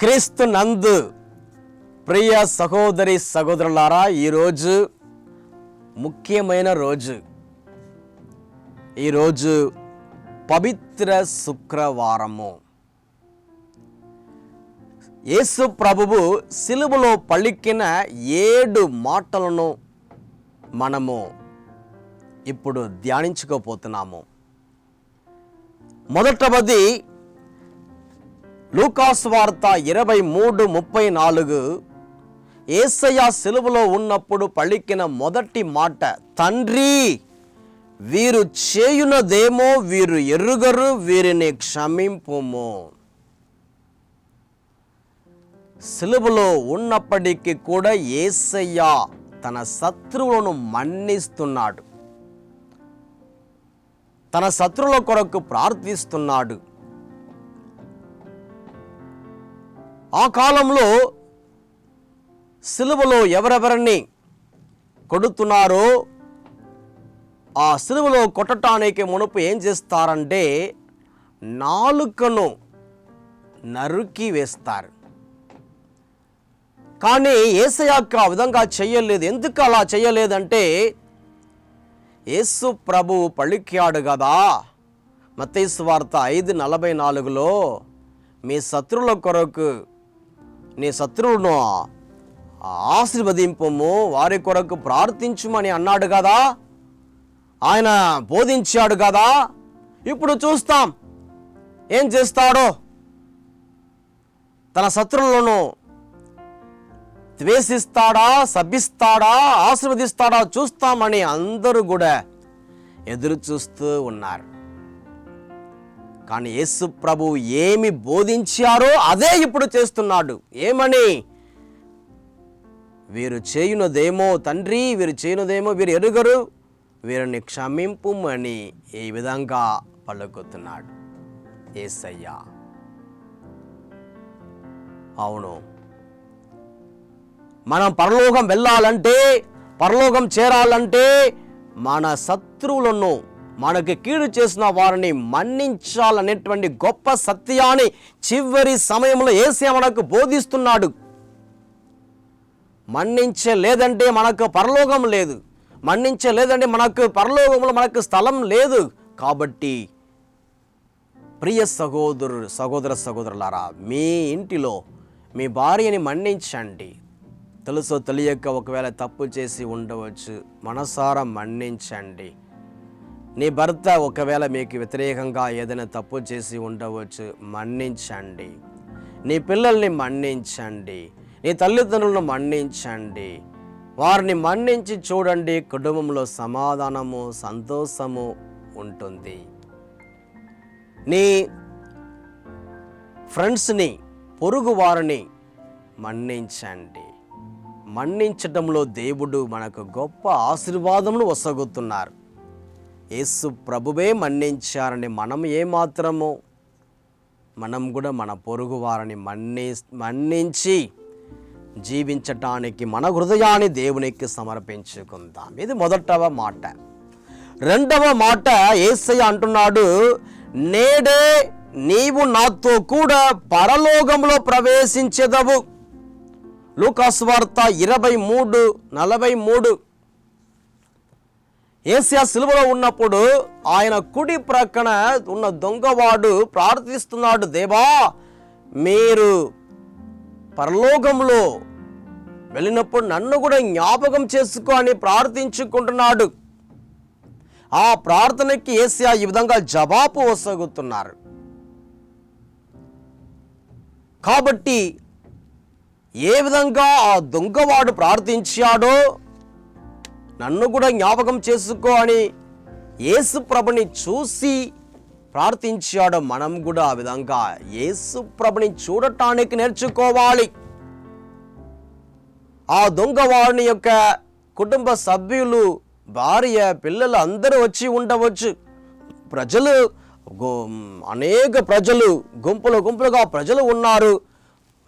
క్రీస్తు నందు ప్రియ సహోదరి సహోదరులారా ఈరోజు ముఖ్యమైన రోజు. ఈరోజు పవిత్ర శుక్రవారము. యేసు ప్రభువు సిలువలో పలికిన ఏడు మాటలను మనము ఇప్పుడు ధ్యానించుకోపోతున్నాము మొదటవది లూకాస్ వార్త ఇరవై మూడు ముప్పై నాలుగు. ఏసయ్య సిలువలో ఉన్నప్పుడు పలికిన మొదటి మాట తండ్రి వీరు చేయునదేమో వీరు ఎరుగరు వీరిని క్షమింపుము. సిలువలో ఉన్నప్పటికీ కూడా ఏసయ్య తన శత్రువులను మన్నిస్తున్నాడు. తన శత్రువుల కొరకు ప్రార్థిస్తున్నాడు. ఆ కాలంలో సిలువలో ఎవరెవరిని కొడుతున్నారో ఆ సిలువలో కొట్టడానికి మునుపు ఏం చేస్తారంటే నాలుకను నరుకి వేస్తారు. కానీ ఏసయాక ఆ విధంగా చేయలేదు. ఎందుకు అలా చేయలేదంటే యేసు ప్రభువు పలికాడు కదా. మత్తయి వార్త ఐదు నలభై నాలుగులో మీ శత్రుల కొరకు నీ శత్రువును ఆశీర్వదింపము వారి కొరకు ప్రార్థించుమని అన్నాడు కదా? ఆయన బోధించాడు కదా? ఇప్పుడు చూస్తాం. ఏం చేస్తాడో? తన శత్రువులను ద్వేషిస్తాడా సభిస్తాడా ఆశీర్వదిస్తాడా చూస్తామని అందరూ కూడా ఎదురు చూస్తూ ఉన్నారు. కానీ యేసు ప్రభు ఏమి బోధించారో అదే ఇప్పుడు చేస్తున్నాడు. ఏమని? వీరు చేయునదేమో తండ్రి వీరు చేయనుదేమో వీరు ఎరుగరు వీరిని క్షమింపుమని ఈ విధంగా పలుకుతున్నాడు ఏసయ్యా. అవును. మనం పరలోకం వెళ్ళాలంటే పరలోకం చేరాలంటే మన శత్రువులను మనకు కీడు చేసిన వారిని మన్నించాలనేటువంటి గొప్ప సత్యాన్ని చివరి సమయంలో ఏసీ మనకు బోధిస్తున్నాడు. మన్నించే లేదంటే మనకు పరలోకం లేదు. మన్నించే లేదంటే మనకు పరలోకంలో మనకు స్థలం లేదు. కాబట్టి ప్రియ సహోదరు సహోదర సహోదరులారా మీ ఇంటిలో మీ భార్యని మన్నించండి. తెలుసో తెలియక ఒకవేళ తప్పు చేసి ఉండవచ్చు మనసారా మన్నించండి. నీ భర్త ఒకవేళ మీకు వ్యతిరేకంగా ఏదైనా తప్పు చేసి ఉండవచ్చు మన్నించండి. నీ పిల్లల్ని మన్నించండి. నీ తల్లిదండ్రులను మన్నించండి. వారిని మన్నించి చూడండి కుటుంబంలో సమాధానము సంతోషము ఉంటుంది. నీ ఫ్రెండ్స్ని పొరుగు వారిని మన్నించండి. మన్నించటంలో దేవుడు మనకు గొప్ప ఆశీర్వాదములు వసగుతున్నారు యేసు ప్రభువే మన్నించారని మనం ఏమాత్రము మనం కూడా మన పొరుగు వారిని మన్ని మన్నించి జీవించటానికి మన హృదయాన్ని దేవునికి సమర్పించుకుందాం. ఇది మొదటవ మాట. రెండవ మాట ఏసయ్య అంటున్నాడు నేడే నీవు నాతో కూడా పరలోకంలో ప్రవేశించెదవు. లూకాస్ వార్త ఇరవై మూడు నలభై మూడు. ఏసియా సిలువలో ఉన్నప్పుడు ఆయన కుడి ప్రక్కన ఉన్న దొంగవాడు ప్రార్థిస్తున్నాడు దేవా మీరు పరలోకంలో వెళ్ళినప్పుడు నన్ను కూడా జ్ఞాపకం చేసుకో అని ప్రార్థించుకుంటున్నాడు. ఆ ప్రార్థనకి ఏసియా ఈ విధంగా జవాబు వసగుతున్నారు. కాబట్టి ఏ విధంగా ఆ దొంగవాడు ప్రార్థించాడో నన్ను కూడా జ్ఞాపకం చేసుకో అని యేసు ప్రభుని చూసి ప్రార్థించాడో. మనం కూడా ఆ విధంగా యేసు ప్రభుని చూడటానికి నేర్చుకోవాలి. ఆ దొంగవాడిని యొక్క కుటుంబ సభ్యులు భార్య పిల్లలు అందరూ వచ్చి ఉండవచ్చు. ప్రజలు అనేక ప్రజలు గుంపులు గుంపులుగా ప్రజలు ఉన్నారు.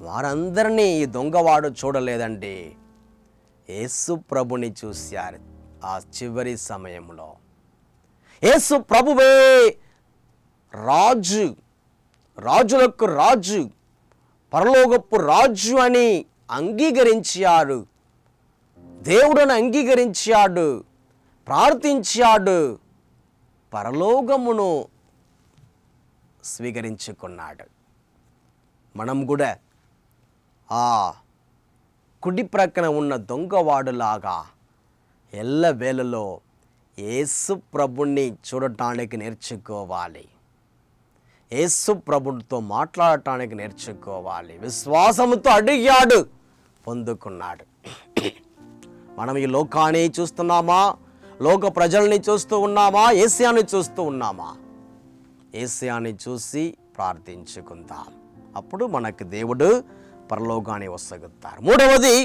వారందరినీ ఈ దొంగవాడు చూడలేదండి. యేసు ప్రభుని చూశారు ఆ చివరి సమయంలో. యేసు ప్రభువే రాజు రాజులకు రాజు పరలోకపు రాజు అని అంగీకరించారు దేవుడని అంగీకరించాడు ప్రార్థించాడు పరలోకమును స్వీకరించుకున్నాడు. మనం కూడా ఆ కుడి ప్రక్కన ఉన్న దొంగవాడులాగా ఎల్లవేళలో యేసు ప్రభుణ్ణి చూడటానికి నేర్చుకోవాలి. యేసు ప్రభుడితో మాట్లాడటానికి నేర్చుకోవాలి. విశ్వాసముతో అడిగాడు పొందుకున్నాడు. మనం ఈ లోకాన్ని చూస్తున్నామా? లోక ప్రజల్ని చూస్తూ ఉన్నామా? ఏసియాని చూస్తూ ఉన్నామా? ఏసియాని చూసి ప్రార్థించుకుందాం. అప్పుడు మనకు దేవుడు పరలోకాన్ని వసగుతారు మూడవది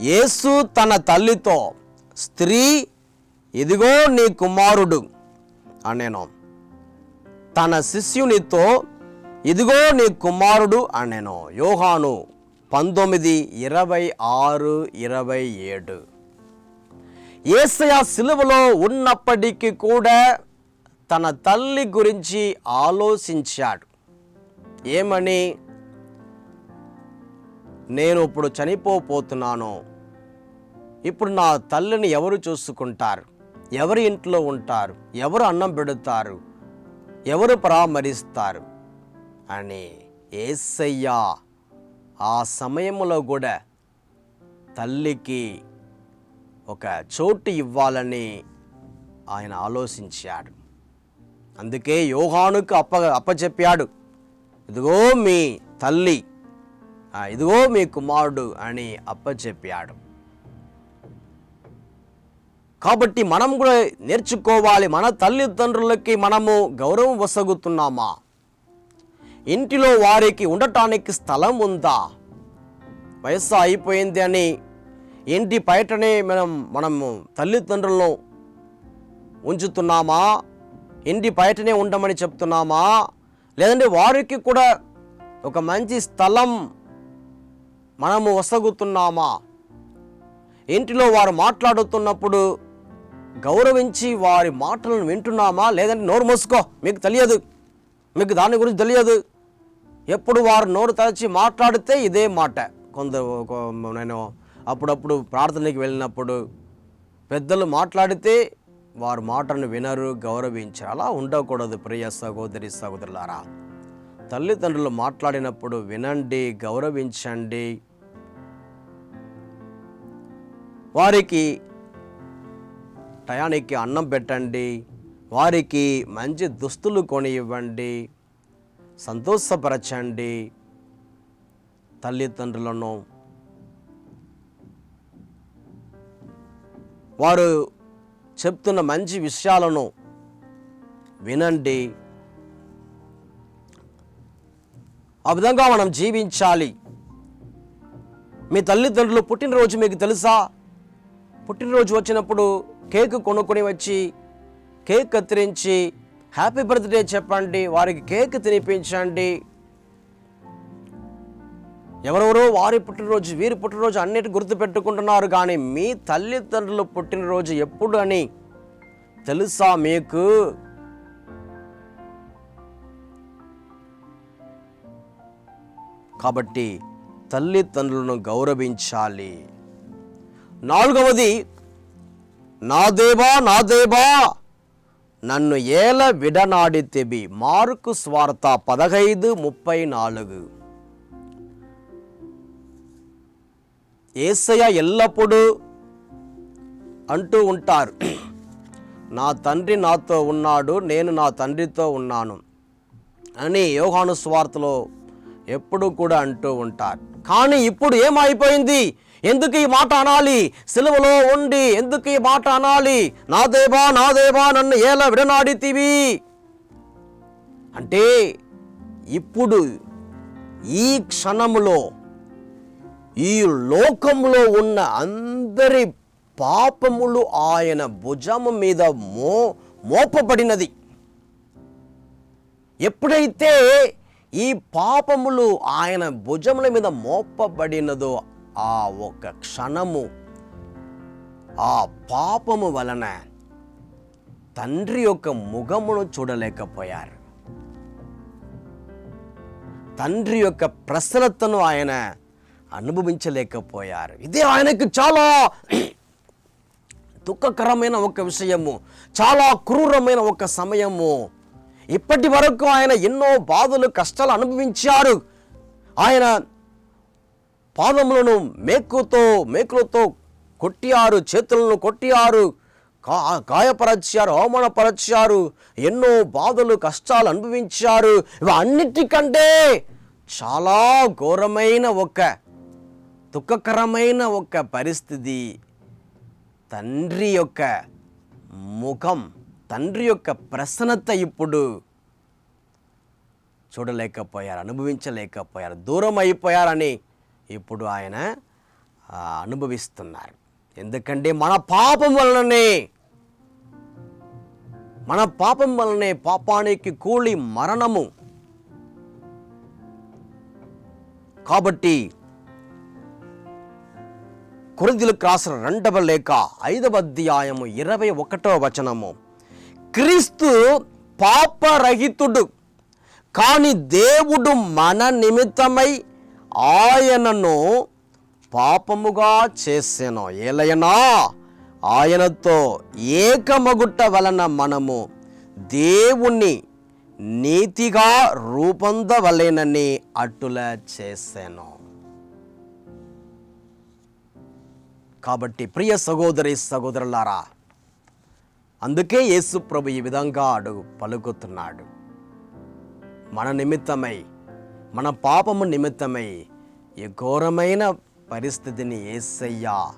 యేసు తన తల్లితో స్త్రీ ఇదిగో నీ కుమారుడు అనేను. తన శిష్యునితో ఇదిగో నీ కుమారుడు అనేను. యోహాను పంతొమ్మిది ఇరవై ఆరు ఇరవై ఏడు. ఏసయ సిలువలో ఉన్నప్పటికీ కూడా తన తల్లి గురించి ఆలోచించాడు. ఏమని? నేను ఇప్పుడు చనిపోతున్నాను ఇప్పుడు నా తల్లిని ఎవరు చూసుకుంటారు? ఎవరి ఇంట్లో ఉంటారు? ఎవరు అన్నం పెడతారు? ఎవరు పరామరిస్తారు? అని ఏసయ్యా ఆ సమయంలో కూడా తల్లికి ఒక చోటు ఇవ్వాలని ఆయన ఆలోచించాడు. అందుకే యోహానుకు అప్ప అప్పచెప్పాడు. ఇదిగో మీ తల్లి ఇదిగో మీ కుమారుడు అని అప్పచెప్పాడు. కాబట్టి మనం కూడా నేర్చుకోవాలి మన తల్లిదండ్రులకి మనము గౌరవం వసగుతున్నామా? ఇంటిలో వారికి ఉండటానికి స్థలం ఉందా? వయస్సు అయిపోయింది అని ఇంటి బయటనే మనం మనము తల్లిదండ్రులను ఉంచుతున్నామా? ఇంటి బయటనే ఉండమని చెప్తున్నామా? లేదంటే వారికి కూడా ఒక మంచి స్థలం మనము వసగుతున్నామా? ఇంటిలో వారు మాట్లాడుతున్నప్పుడు గౌరవించి వారి మాటలను వింటున్నామా? లేదంటే నోరు మూసుకో మీకు తెలియదు. మీకు దాని గురించి తెలియదు. ఎప్పుడు వారు నోరు తరచి మాట్లాడితే ఇదే మాట. కొందరు నేను అప్పుడప్పుడు ప్రార్థనకి వెళ్ళినప్పుడు పెద్దలు మాట్లాడితే వారు మాటను వినరు గౌరవించరు. అలా ఉండకూడదు ప్రియ సహోదరి సహోదరులారా. తల్లిదండ్రులు మాట్లాడినప్పుడు వినండి గౌరవించండి. వారికి టయానికి అన్నం పెట్టండి. వారికి మంచి దుస్తులు కొని ఇవ్వండి సంతోషపరచండి. తల్లిదండ్రులను వారు చెప్తున్న మంచి విషయాలను వినండి. ఆ విధంగా మనం జీవించాలి. మీ తల్లిదండ్రులు పుట్టినరోజు మీకు తెలుసా? పుట్టినరోజు వచ్చినప్పుడు కేక్ కొనుక్కొని వచ్చి కేక్ కత్తిరించి హ్యాపీ బర్త్డే చెప్పండి వారికి కేక్ తినిపించండి. ఎవరెవరో వారి పుట్టినరోజు వీరి పుట్టినరోజు అన్నిటి గుర్తుపెట్టుకుంటున్నారు. కానీ మీ తల్లిదండ్రులు పుట్టినరోజు ఎప్పుడు అని తెలుసా మీకు? కాబట్టి తల్లిదండ్రులను గౌరవించాలి. నాలుగవది నా దేవా నా దేవా నన్ను ఏల విడనాడితేవి. మార్కు స్వార్త పదహైదు ముప్పై నాలుగు ఏసయ ఎల్లప్పుడూ అంటూ ఉంటారు. నా తండ్రి నాతో ఉన్నాడు నేను నా తండ్రితో ఉన్నాను అని యోహాను స్వార్తలో ఎప్పుడు కూడా అంటూ ఉంటారు. కానీ ఇప్పుడు ఏమైపోయింది? ఎందుకు ఈ మాట అనాలి? సిలువలో ఉండి ఎందుకు ఈ మాట అనాలి? నా దేవా నా దేవా నన్ను ఎలా విడనాడితివి? అంటే ఇప్పుడు ఈ క్షణములో ఈ లోకంలో ఉన్న అందరి పాపములు ఆయన భుజము మీద మో మోపబడినది. ఎప్పుడైతే ఈ పాపములు ఆయన భుజముల మీద మోపబడినదో ఆ ఒక క్షణము ఆ పాపము వలన తండ్రి యొక్క ముఖమును చూడలేకపోయారు. తండ్రి యొక్క ప్రసన్నతను ఆయన అనుభవించలేకపోయారు. ఇదే ఆయనకు చాలా దుఃఖకరమైన ఒక విషయము చాలా క్రూరమైన ఒక సమయము. ఇప్పటి వరకు ఆయన ఎన్నో బాధలు కష్టాలు అనుభవించారు. ఆయన పాదములను మేకుతో మేకులతో కొట్టారు చేతులను కొట్టారు కా గాయపరచారు అవమానపరచారు ఎన్నో బాధలు కష్టాలు అనుభవించారు. ఇవి అన్నిటికంటే చాలా ఘోరమైన ఒక దుఃఖకరమైన ఒక పరిస్థితి. తండ్రి యొక్క ముఖం తండ్రి యొక్క ప్రసన్నత ఇప్పుడు చూడలేకపోయారు అనుభవించలేకపోయారు దూరం అయిపోయారని ఇప్పుడు ఆయన అనుభవిస్తున్నారు. ఎందుకంటే మన పాపం వలననే మన పాపం వలనే పాపానికి కూలి మరణము. కాబట్టి కొరింథీయులకు రాసిన రెండవ లేఖ ఐదవ అధ్యాయము ఇరవై ఒకటవ వచనము. క్రీస్తు పాపరహితుడు కానీ దేవుడు మన నిమిత్తమై ఆయనను పాపముగా చేసాను. ఏలయనా ఆయనతో ఏకమగుట్ట వలన మనము దేవుణ్ణి నీతిగా రూపొందవలేనని అటుల చేశాను కాబట్టి ప్రియ సహోదరి సహోదరులారా అందుకే యేసు ప్రభు ఈ విధంగా అడుగు పలుకుతున్నాడు. మన నిమిత్తమై మన పాపము నిమిత్తమై ఈ ఘోరమైన పరిస్థితిని ఏసయ్యా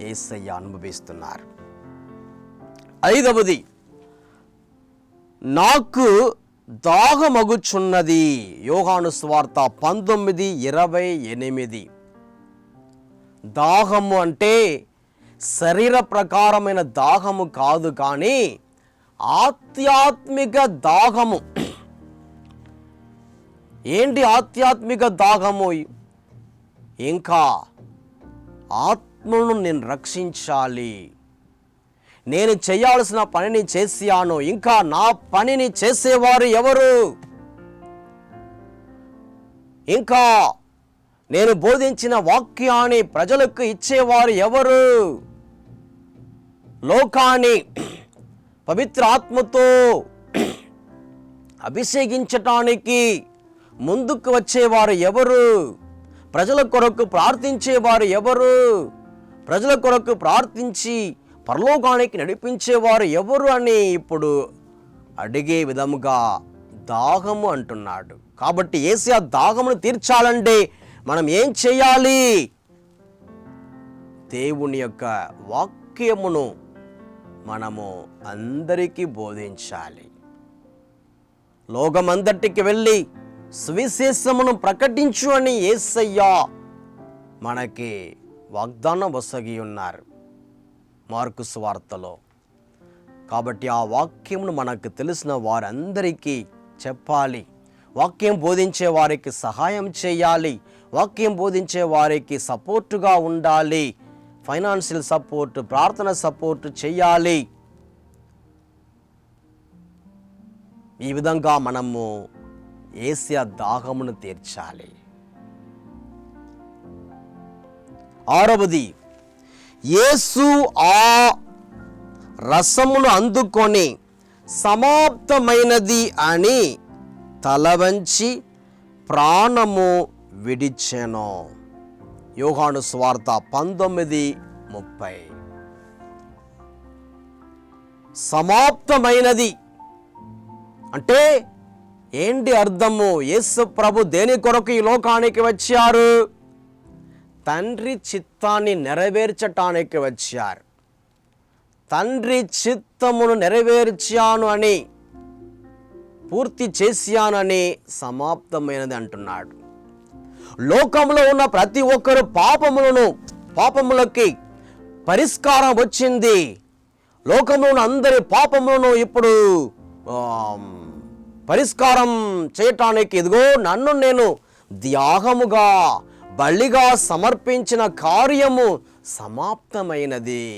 ఏసయ్య అనుభవిస్తున్నారు. ఐదవది నాకు దాహమగుచున్నది. యోగాను స్వార్త పంతొమ్మిది ఇరవై ఎనిమిది. దాహము అంటే శరీర ప్రకారమైన దాహము కాదు కానీ ఆధ్యాత్మిక దాహము. ఏంటి ఆధ్యాత్మిక దాహము? ఇంకా ఆత్మను నేను రక్షించాలి. నేను చేయాల్సిన పనిని చేశాను. ఇంకా నా పనిని చేసేవారు ఎవరు? ఇంకా నేను బోధించిన వాక్యాన్ని ప్రజలకు ఇచ్చేవారు ఎవరు? లోకాన్ని పవిత్ర ఆత్మతో అభిషేకించటానికి ముందుకు వచ్చేవారు ఎవరు? ప్రజల కొరకు ప్రార్థించేవారు ఎవరు? ప్రజల కొరకు ప్రార్థించి పరలోకానికి నడిపించేవారు ఎవరు అని ఇప్పుడు అడిగే విధముగా దాహము అంటున్నాడు. కాబట్టి ఏసీ ఆ దాహమును తీర్చాలంటే మనం ఏం చేయాలి? దేవుని యొక్క వాక్యమును మనము అందరికీ బోధించాలి. లోకమంతటికి వెళ్ళి సువిశేషమును ప్రకటించు అని ఏసయ్యా మనకి వాగ్దానం వసగి ఉన్నారు. మార్కు స్వార్తలో. కాబట్టి ఆ వాక్యమును మనకు తెలిసిన వారందరికీ చెప్పాలి. వాక్యం బోధించే వారికి సహాయం చేయాలి. వాక్యం బోధించే వారికి సపోర్టుగా ఉండాలి. ఫైనాన్షియల్ సపోర్ట్ ప్రార్థన సపోర్ట్ చేయాలి. ఈ విధంగా మనము ఏసియా దాహమును తీర్చాలి. ఆరవది యేసు ఆ రసమును అందుకొని సమాప్తమైనది అని తల వంచి ప్రాణము విడిచాను. యోహాను స్వార్త పంతొమ్మిది ముప్పై. సమాప్తమైనది. అంటే ఏంటి అర్థము? యేసు ప్రభు దేని కొరకు ఈ లోకానికి వచ్చారు? తండ్రి చిత్తాన్ని నెరవేర్చటానికి వచ్చారు. తండ్రి చిత్తమును నెరవేర్చాను అని పూర్తి చేశానని సమాప్తమైనది అంటున్నాడు. లోకంలో ఉన్న ప్రతి ఒక్కరు పాపములను పాపములకి పరిష్కారం వచ్చింది. లోకంలో ఉన్న అందరి పాపములను ఇప్పుడు పరిష్కారం చేయటానికి ఇదిగో నన్ను నేను త్యాగముగా బలిగా సమర్పించిన కార్యము సమాప్తమైనది.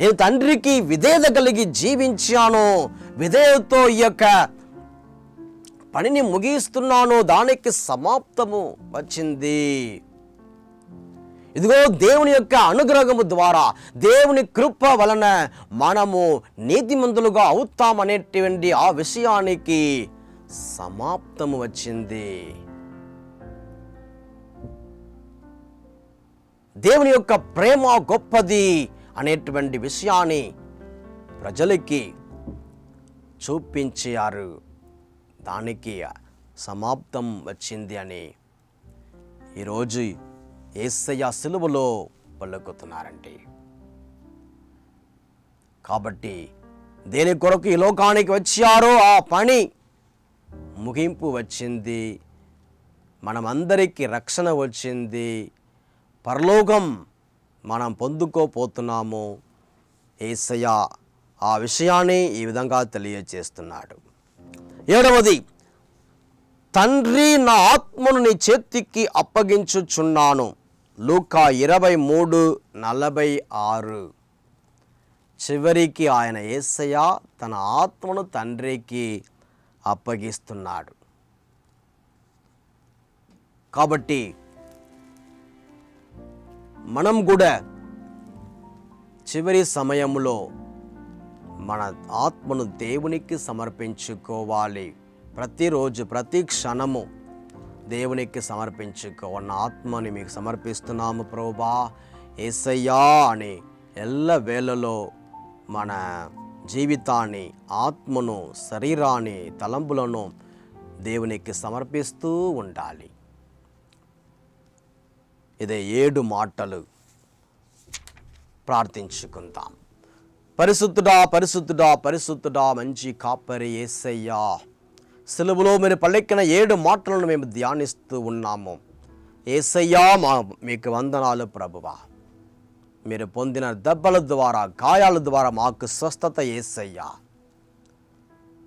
నేను తండ్రికి విధేయత కలిగి జీవించాను. విధేయతో ఈ యొక్క పనిని ముగిస్తున్నాను దానికి సమాప్తము వచ్చింది. ఇదిగో దేవుని యొక్క అనుగ్రహము ద్వారా దేవుని కృప వలన మనము నీతిమంతులుగా అవుతామనేటువంటి ఆ విషయానికి సమాప్తము వచ్చింది. దేవుని యొక్క ప్రేమ గొప్పది అనేటువంటి విషయాన్ని ప్రజలకి చూపించారు. దానికి సమాప్తం వచ్చింది అని ఈరోజు ఏసయ్య సిలువలో పలుకుతున్నారండి. కాబట్టి దేని కొరకు ఈ లోకానికి వచ్చారో ఆ పని ముగింపు వచ్చింది. మనమందరికీ రక్షణ వచ్చింది. పరలోకం మనం పొందుకోపోతున్నాము. ఏసయ్య ఆ విషయాన్ని ఈ విధంగా తెలియజేస్తున్నాడు. ఏడవది తండ్రి నా ఆత్మను నీ చేతికి అప్పగించుచున్నాను. లూకా ఇరవై మూడు నలభై ఆరు చివరికి ఆయన ఏసయ్య తన ఆత్మను తండ్రికి అప్పగిస్తున్నాడు. కాబట్టి మనం కూడా చివరి సమయంలో మన ఆత్మను దేవునికి సమర్పించుకోవాలి. ప్రతిరోజు ప్రతి క్షణము దేవునికి సమర్పించుకోవాలి నా ఆత్మని మీకు సమర్పిస్తున్నాము ప్రభా. ఏసయ్యా అని ఎల్ల వేళలో మన జీవితాన్ని ఆత్మను శరీరాన్ని తలంపులను దేవునికి సమర్పిస్తూ ఉండాలి. ఇదే ఏడు మాటలు ప్రార్థించుకుందాం. పరిశుద్ధుడా పరిశుద్ధుడా పరిశుద్ధుడా మంచి కాపరి ఏసయ్యా. సెలవులో మీరు పల్లెక్కిన ఏడు మాటలను మేము ధ్యానిస్తూ ఉన్నాము. ఏసయ్యా మా మీకు వందనాలు ప్రభువా. మీరు పొందిన దెబ్బల ద్వారా గాయాల ద్వారా మాకు స్వస్థత ఏసయ్యా.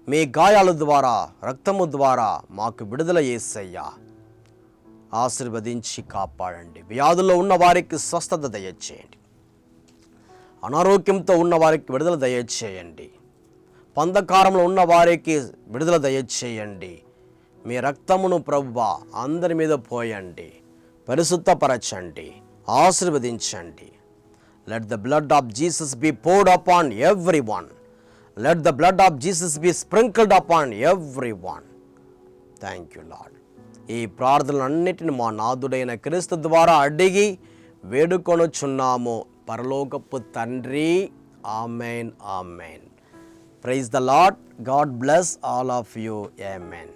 మీ గాయాల ద్వారా రక్తము ద్వారా మాకు విడుదల ఏసయ్యా. ఆశీర్వదించి కాపాడండి. వ్యాధుల్లో ఉన్న వారికి స్వస్థత దయచేయండి. అనారోగ్యంతో ఉన్న వారికి విడుదల దయచేయండి. పందకారంలో ఉన్న వారికి విడుదల దయచేయండి. మీ రక్తమును ప్రభువ అందరి మీద పోయండి. పరిశుద్ధపరచండి. ఆశీర్వదించండి. Let the blood of Jesus be poured upon every one let the blood of Jesus be sprinkled upon every one thank you lord ఈ ప్రార్థనలన్నిటిని మా నాదుడైన క్రీస్తు ద్వారా అడిగి వేడుకొనుచున్నాము. పరలోకపు తండ్రి amen amen praise the lord god bless all of you amen